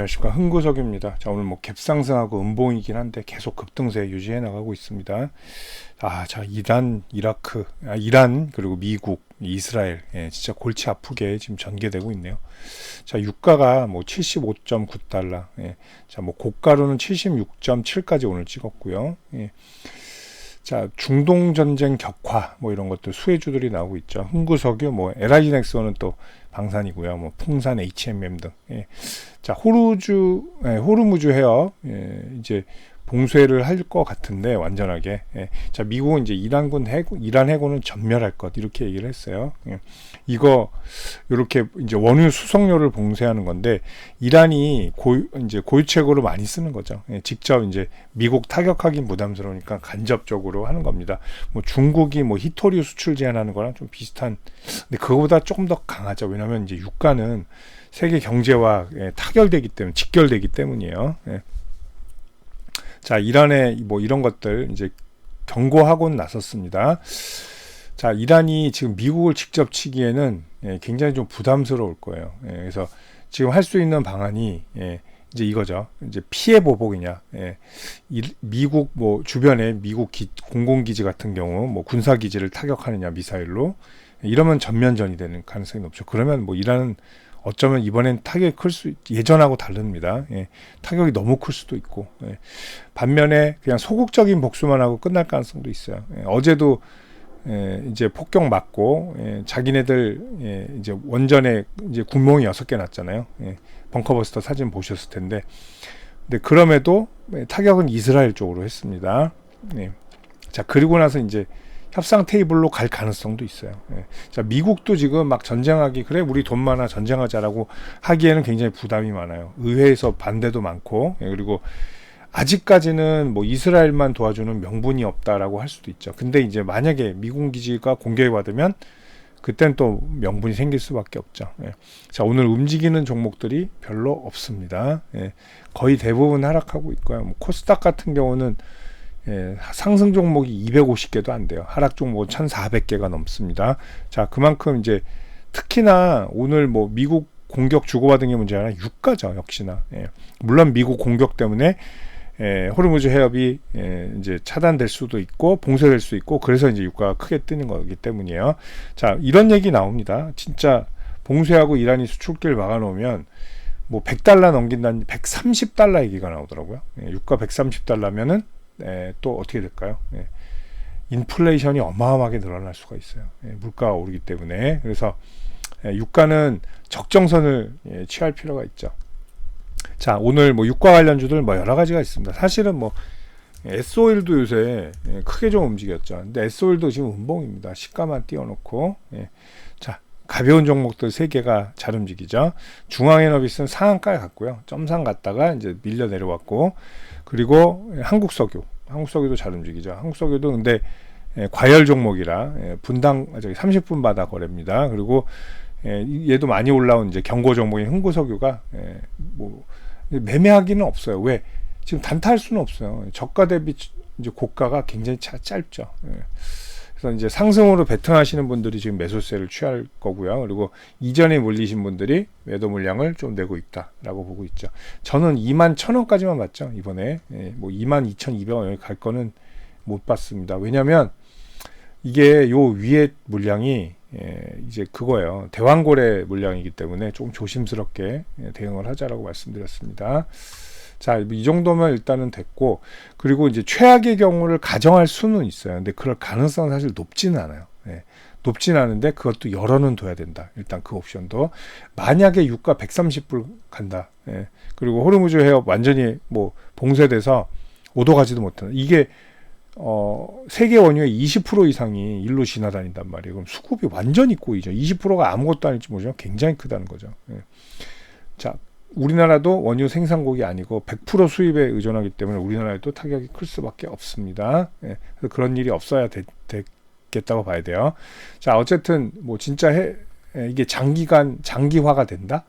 안녕하십니까 흥구석입니다. 자 오늘 뭐 갭상승하고 음봉이긴 한데 계속 급등세 유지해 나가고 있습니다. 아자 이란, 이라크, 아, 이란 그리고 미국, 이스라엘 예, 진짜 골치 아프게 지금 전개되고 있네요. 자 유가가 뭐 75.9달러, 예, 자뭐 고가로는 76.7까지 오늘 찍었고요. 예. 자 중동 전쟁 격화 뭐 이런 것들 수혜주들이 나오고 있죠. 흥구석유 뭐 LIG 넥스원은 또 방산이고요. 뭐 풍산 H&M 등. 예. 자 호르주 예, 호르무즈 해협 예, 이제 봉쇄를 할 것 같은데 완전하게 예. 자 미국은 이제 이란군 해군 이란 해군은 전멸할 것 이렇게 얘기를 했어요. 예. 이거 이렇게 이제 원유 수송료를 봉쇄하는 건데 이란이 고 이제 고유책으로 많이 쓰는 거죠. 예. 직접 이제 미국 타격하기 부담스러우니까 간접적으로 하는 겁니다. 뭐 중국이 뭐 히토리 수출 제한하는 거랑 좀 비슷한 근데 그거보다 조금 더 강하죠. 왜냐하면 이제 유가는 세계 경제와 예, 타결되기 때문에 직결되기 때문이에요. 예. 자, 이란의 뭐 이런 것들 이제 경고하고는 나섰습니다. 자, 이란이 지금 미국을 직접 치기에는 예, 굉장히 좀 부담스러울 거예요. 예, 그래서 지금 할 수 있는 방안이 예, 이제 이거죠. 이제 피해 보복이냐. 예, 이, 미국 뭐 주변에 미국 기, 공공기지 같은 경우 뭐 군사 기지를 타격하느냐 미사일로 이러면 전면전이 되는 가능성이 높죠. 그러면 뭐 이란은 어쩌면 이번엔 타격이 클 수, 예전하고 다릅니다. 예, 타격이 너무 클 수도 있고, 예, 반면에 그냥 소극적인 복수만 하고 끝날 가능성도 있어요. 예, 어제도 예, 이제 폭격 맞고, 예, 자기네들, 예, 이제 원전에 이제 구멍이 여섯 개 났잖아요. 예, 벙커버스터 사진 보셨을 텐데. 근데 그럼에도 예, 타격은 이스라엘 쪽으로 했습니다. 예. 자, 그리고 나서 이제 협상 테이블로 갈 가능성도 있어요. 예. 자, 미국도 지금 막 전쟁하기 그래 우리 돈 많아 전쟁하자라고 하기에는 굉장히 부담이 많아요. 의회에서 반대도 많고 예, 그리고 아직까지는 뭐 이스라엘만 도와주는 명분이 없다라고 할 수도 있죠. 근데 이제 만약에 미군 기지가 공격을 받으면 그땐 또 명분이 생길 수밖에 없죠. 예. 자 오늘 움직이는 종목들이 별로 없습니다. 예. 거의 대부분 하락하고 있고요. 뭐 코스닥 같은 경우는 예, 상승 종목이 250개도 안 돼요. 하락 종목은 1,400개가 넘습니다. 자, 그만큼 이제 특히나 오늘 뭐 미국 공격 주고받은 게 문제가 아니라 유가죠, 역시나. 예, 물론 미국 공격 때문에 예, 호르무즈 해협이 예, 이제 차단될 수도 있고 봉쇄될 수 있고 그래서 이제 유가가 크게 뜨는 거기 때문이에요. 자, 이런 얘기 나옵니다. 진짜 봉쇄하고 이란이 수출길 막아놓으면 뭐 100달러 넘긴다는 130달러 얘기가 나오더라고요. 예, 유가 130달러면은 예, 또 어떻게 될까요? 예, 인플레이션이 어마어마하게 늘어날 수가 있어요. 예, 물가가 오르기 때문에 그래서 예, 유가는 적정선을 예, 취할 필요가 있죠. 자 오늘 뭐 유가 관련주들 뭐 여러 가지가 있습니다. 사실은 뭐 S오일도 요새 예, 크게 좀 움직였죠. 근데 S오일도 지금 음봉입니다. 시가만 띄워놓고 예. 자 가벼운 종목들 세 개가 잘 움직이죠. 중앙에너비스는 상한가에 갔고요. 점상 갔다가 이제 밀려 내려왔고 그리고 한국 석유, 한국 석유도 잘 움직이죠. 한국 석유도 근데 예, 과열 종목이라 예, 분당 아, 저기 30분마다 거래입니다. 그리고 예, 얘도 많이 올라온 이제 경고 종목인 흥구 석유가 예, 뭐 매매하기는 없어요. 왜? 지금 단타할 수는 없어요. 저가 대비 이제 고가가 굉장히 차, 짧죠. 예. 그래서 이제 상승으로 베팅하시는 분들이 지금 매수세를 취할 거고요. 그리고 이전에 몰리신 분들이 매도 물량을 좀 내고 있다라고 보고 있죠. 저는 2만 1,000원까지만 봤죠. 이번에 예, 뭐 2만 2,200원 갈 거는 못 봤습니다. 왜냐하면 이게 요 위에 물량이 예, 이제 그거예요. 대왕고래 물량이기 때문에 좀 조심스럽게 예, 대응을 하자라고 말씀드렸습니다. 자, 이 정도면 일단은 됐고, 그리고 이제 최악의 경우를 가정할 수는 있어요. 근데 그럴 가능성은 사실 높지는 않아요. 예. 높진 않은데 그것도 열어는 둬야 된다. 일단 그 옵션도. 만약에 유가 130불 간다. 예. 그리고 호르무즈 해협 완전히 뭐 봉쇄돼서 오도 가지도 못한다. 이게 어, 세계 원유의 20% 이상이 일로 지나다닌단 말이에요. 그럼 수급이 완전히 꼬이죠. 20%가 아무것도 아닐지 모르죠. 굉장히 크다는 거죠. 예. 자, 우리나라도 원유 생산국이 아니고 100% 수입에 의존하기 때문에 우리나라에도 타격이 클 수밖에 없습니다. 예, 그래서 그런 일이 없어야 되, 겠다고 봐야 돼요. 자, 어쨌든 뭐 진짜 해, 예, 이게 장기간 장기화가 된다.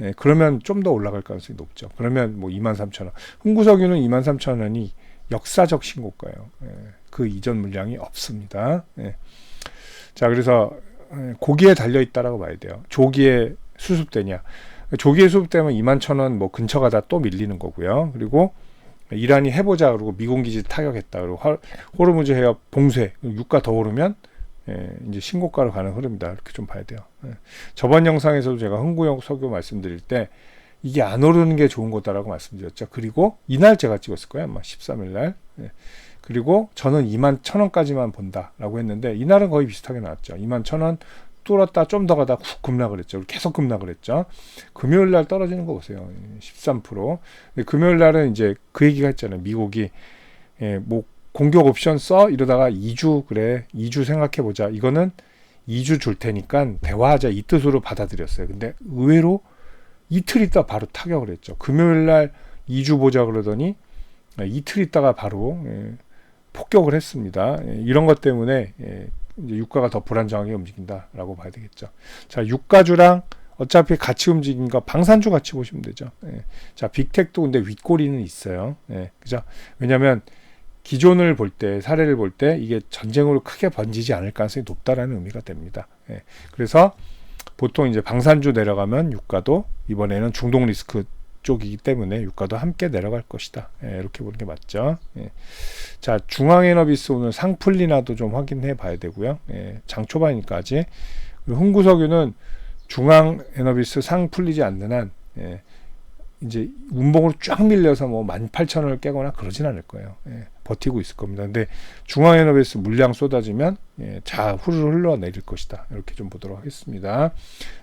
예, 그러면 좀 더 올라갈 가능성이 높죠. 그러면 뭐 23,000원. 흥구석유는 23,000원이 역사적 신고가예요. 예, 그 이전 물량이 없습니다. 예. 자, 그래서 예, 고기에 달려 있다라고 봐야 돼요. 조기에 수습되냐. 조기의 수급 때문에 2만 천 원 뭐 근처 가다 또 밀리는 거고요. 그리고 이란이 해보자 그러고 미군 기지 타격했다 그리고 화- 호르무즈 해협 봉쇄 유가 더 오르면 예, 이제 신고가로 가는 흐름이다 이렇게 좀 봐야 돼요. 예. 저번 영상에서도 제가 흥구형 석유 말씀드릴 때 이게 안 오르는 게 좋은 거다라고 말씀드렸죠. 그리고 이날 제가 찍었을 거예요, 아마 13일 날. 예. 그리고 저는 2만 천 원까지만 본다라고 했는데 이날은 거의 비슷하게 나왔죠. 2만 천원 뚫었다 좀 더 가다 훅 급락을 했죠. 계속 급락을 했죠. 금요일 날 떨어지는 거 보세요. 13%. 근데 금요일 날은 이제 그 얘기가 했잖아요. 미국이 예, 뭐 공격 옵션 써 이러다가 2주 그래 2주 생각해 보자. 이거는 2주 줄 테니까 대화하자 이 뜻으로 받아들였어요. 근데 의외로 이틀 있다 바로 타격을 했죠. 금요일 날 2주 보자 그러더니 예, 이틀 있다가 바로 예, 폭격을 했습니다. 예, 이런 것 때문에 예, 이제 유가가 더 불안정하게 움직인다라고 봐야 되겠죠. 자, 유가주랑 어차피 같이 움직인 거 방산주 같이 보시면 되죠. 예. 자, 빅텍도 근데 윗꼬리는 있어요. 예, 그죠? 왜냐하면 기존을 볼 때, 사례를 볼 때 이게 전쟁으로 크게 번지지 않을 가능성이 높다라는 의미가 됩니다. 예. 그래서 보통 이제 방산주 내려가면 유가도 이번에는 중동 리스크 쪽이기 때문에 유가도 함께 내려갈 것이다. 예, 이렇게 보는 게 맞죠. 예. 자, 중앙에너비스 오늘 상풀리나도 좀 확인해 봐야 되고요. 예, 장. 그리고 흥구석유는 중앙에너비스 상 풀리지 않는 한, 예, 이제 운봉으로 쫙 밀려서 뭐 18,000원을 깨거나 그러진 않을 거예요. 예, 버티고 있을 겁니다. 근데 중앙에너비스 물량 쏟아지면 예, 자 후루룩 흘러내릴 것이다. 이렇게 좀 보도록 하겠습니다.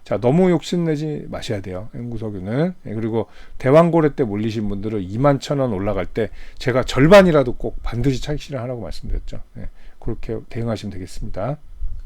자 너무 욕심내지 마셔야 돼요. 행구석유는 예, 그리고 대왕고래 때 몰리신 분들은 2만 천원 올라갈 때 제가 절반이라도 꼭 반드시 차익 실현하라고 말씀드렸죠. 예, 그렇게 대응하시면 되겠습니다.